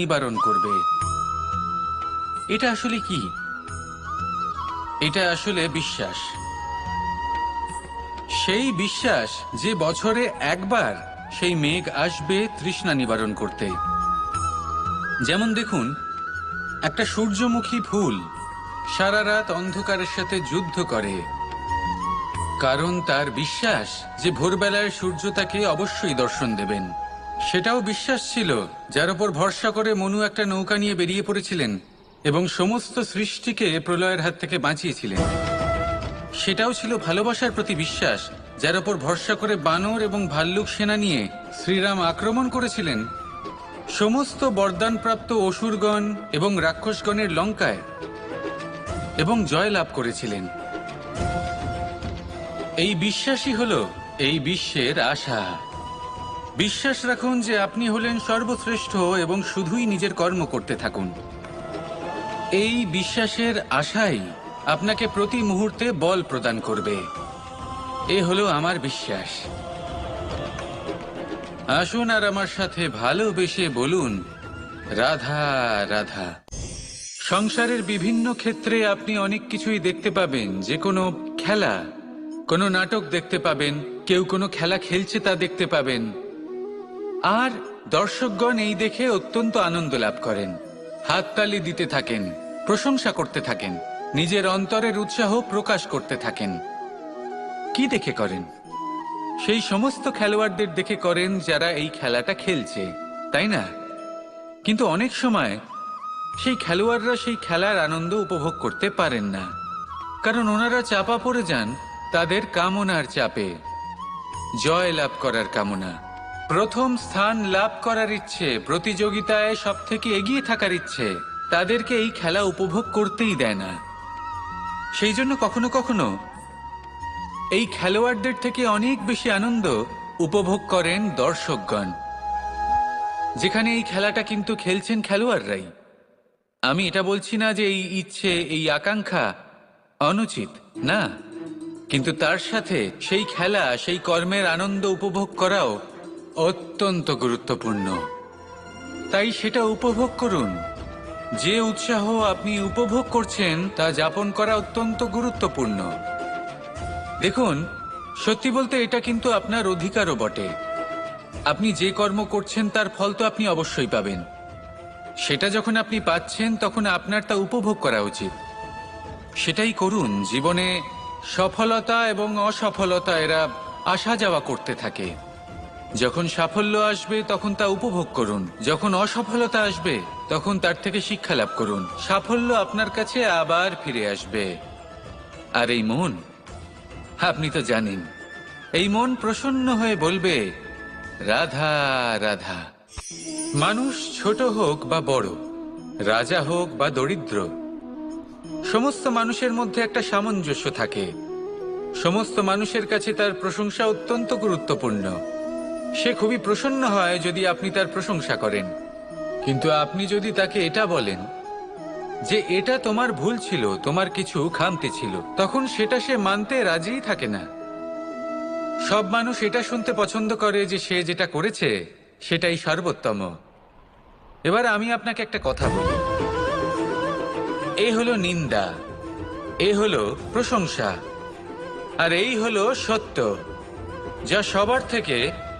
নিবারণ করবে। এটা আসলে কি? এটা আসলে বিশ্বাস। সেই বিশ্বাস যে বছরে একবার সেই মেঘ আসবে তৃষ্ণা নিবারণ করতে। যেমন দেখুন, একটা সূর্যমুখী ফুল সারা রাত অন্ধকারের সাথে যুদ্ধ করে। কারণ তার বিশ্বাস যে ভোরবেলায় সূর্য তাকে অবশ্যই দর্শন দেবেন। সেটাও বিশ্বাস ছিল, যার উপর ভরসা করে মনু একটা নৌকা নিয়ে বেরিয়ে পড়েছিলেন এবং সমস্ত সৃষ্টিকে প্রলয়ের হাত থেকে বাঁচিয়েছিলেন। সেটাও ছিল ভালোবাসার প্রতি বিশ্বাস, যার উপর ভরসা করে বানর এবং ভাল্লুক সেনা নিয়ে শ্রীরাম আক্রমণ করেছিলেন। সমস্ত বরদানপ্রাপ্ত অসুরগণ এবং রাক্ষসগণের লঙ্কায় এবং জয় লাভ করেছিলেন। এই বিশ্বাসই হল এই বিশ্বের আশা। বিশ্বাস রাখুন যে আপনি হলেন সর্বশ্রেষ্ঠ এবং শুধুই নিজের কর্ম করতে থাকুন। এই বিশ্বাসের আশাই আপনাকে প্রতি মুহূর্তে বল প্রদান করবে। এ হলো আমার বিশ্বাস। আসুন আর আমার সাথে ভালোবেসে বলুন, রাধা রাধা। সংসারের বিভিন্ন ক্ষেত্রে আপনি অনেক কিছুই দেখতে পাবেন। যে কোনো খেলা, কোনো নাটক দেখতে পাবেন, কেউ কোনো খেলা খেলছে তা দেখতে পাবেন। আর দর্শকগণ এই দেখে অত্যন্ত আনন্দ লাভ করেন। হাততালি দিতে থাকেন, প্রশংসা করতে থাকেন, নিজের অন্তরের উৎসাহ প্রকাশ করতে থাকেন। কি দেখে করেন? সেই সমস্ত খেলোয়াড়দের দেখে করেন যারা এই খেলাটা খেলছে, তাই না? কিন্তু অনেক সময় সেই খেলোয়াড়রা সেই খেলার আনন্দ উপভোগ করতে পারেন না। কারণ ওনারা চাপা পড়ে যান তাদের কামনার চাপে। জয় লাভ করার কামনা। প্রথম স্থান লাভ করার ইচ্ছে, প্রতিযোগিতায় সব থেকে এগিয়ে থাকার ইচ্ছে, তাদেরকে এই খেলা উপভোগ করতেই দেয় না। সেই জন্য কখনো কখনো এই খেলোয়াড়দের থেকে অনেক বেশি আনন্দ উপভোগ করেন দর্শকগণ। যেখানে এই খেলাটা কিন্তু খেলছেন খেলোয়াড়রাই। আমি এটা বলছি না যে এই ইচ্ছে, এই আকাঙ্ক্ষা অনুচিত, না। কিন্তু তার সাথে সেই খেলা, সেই কর্মের আনন্দ উপভোগ করাও অত্যন্ত গুরুত্বপূর্ণ। তাই সেটা উপভোগ করুন। যে উৎসাহ আপনি উপভোগ করছেন তা যাপন করা অত্যন্ত গুরুত্বপূর্ণ। দেখুন, সত্যি বলতে এটা কিন্তু আপনার অধিকারও বটে। আপনি যে কর্ম করছেন তার ফল তো আপনি অবশ্যই পাবেন। সেটা যখন আপনি পাচ্ছেন, তখন আপনার তা উপভোগ করা উচিত। সেটাই করুন, জীবনে সফলতা এবং অসফলতা এরা আসা যাওয়া করতে থাকে। যখন সাফল্য আসবে, তখন তা উপভোগ করুন। যখন অসফলতা আসবে, তখন তার থেকে শিক্ষা লাভ করুন। সাফল্য আপনার কাছে আবার ফিরে আসবে। আর এই মন? আপনি তো জানেন। এই মন প্রসন্ন হয়ে বলবে, রাধা রাধা। মানুষ ছোট হোক বা বড়, রাজা হোক বা দরিদ্র, সমস্ত মানুষের মধ্যে একটা সামঞ্জস্য থাকে। সমস্ত মানুষের কাছে তার প্রশংসা অত্যন্ত গুরুত্বপূর্ণ। সে খুবই প্রসন্ন হয় যদি আপনি তার প্রশংসা করেন। কিন্তু আপনি যদি তাকে এটা বলেন যে এটা তোমার ভুল ছিল, তোমার কিছু খামতি ছিল, তখন সেটা সে মানতে রাজিই থাকে না। সব মানুষ এটা শুনতে পছন্দ করে যে সে যেটা করেছে, সেটাই সর্বোত্তম। এবার আমি আপনাকে একটা কথা বলি। এ হলো নিন্দা, এ হলো প্রশংসা, আর এই হলো সত্য, যা সবার থেকে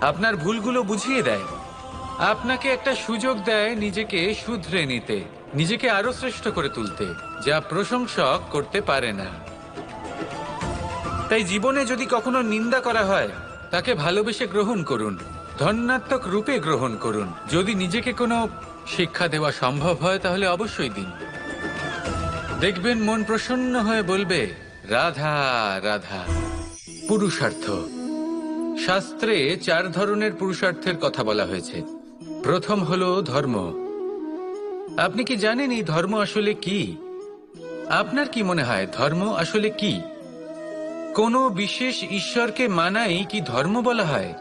আপনার ভুলগুলো বুঝিয়ে দেয়। আপনাকে একটা সুযোগ দেয় নিজেকে শুধরে নিতে, নিজেকে আরও শ্রেষ্ঠ করে তুলতে, যা প্রশংসক করতে পারে না। তাই জীবনে যদি কখনো নিন্দা করা হয়, তাকে ভালোবেসে গ্রহণ করুন ধন্যাত্মক রূপে গ্রহণ করুন। যদি নিজেকে কোনো শিক্ষা দেওয়া সম্ভব হয়, তাহলে অবশ্যই দিন। দেখবেন মন প্রসন্ন হয়ে বলবে, রাধা রাধা। পুরুষার্থ। শাস্ত্রে চার ধরনের পুরুষার্থের কথা বলা হয়েছে। প্রথম হলো ধর্ম। আপনি কি জানেন এই ধর্ম আসলে কি? আপনার কি মনে হয় ধর্ম আসলে কি? কোনো বিশেষ ঈশ্বরকে মানাই কি ধর্ম বলা হয়?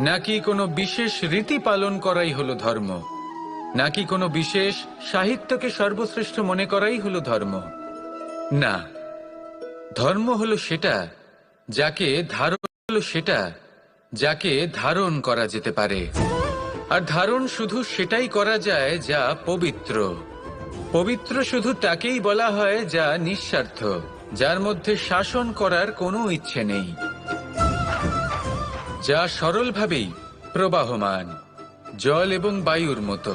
নাকি কোনো বিশেষ রীতি পালন করাই হলো ধর্ম? নাকি কোনো বিশেষ সাহিত্যকে সর্বশ্রেষ্ঠ মনে করাই হলো ধর্ম? না। ধর্ম হলো সেটা যাকে ধারণ হলো সেটা যাকে ধারণ করা যেতে পারে। আর ধারণ শুধু সেটাই করা যায় যা পবিত্র। পবিত্র শুধু তাকেই বলা হয় যা নিঃস্বার্থ, যার মধ্যে শাসন করার কোনো ইচ্ছে নেই, যা সরলভাবেই প্রবাহমান, জল এবং বায়ুর মতো।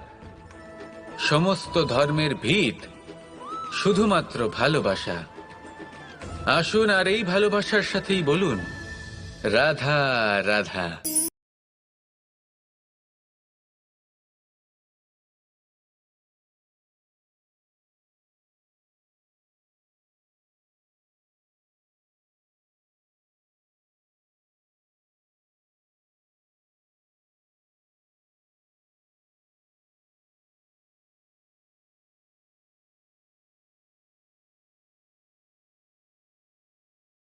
সমস্ত ধর্মের ভিত শুধুমাত্র ভালোবাসা। আসুন আর এই ভালোবাসার সাথেই বলুন রাধা রাধা।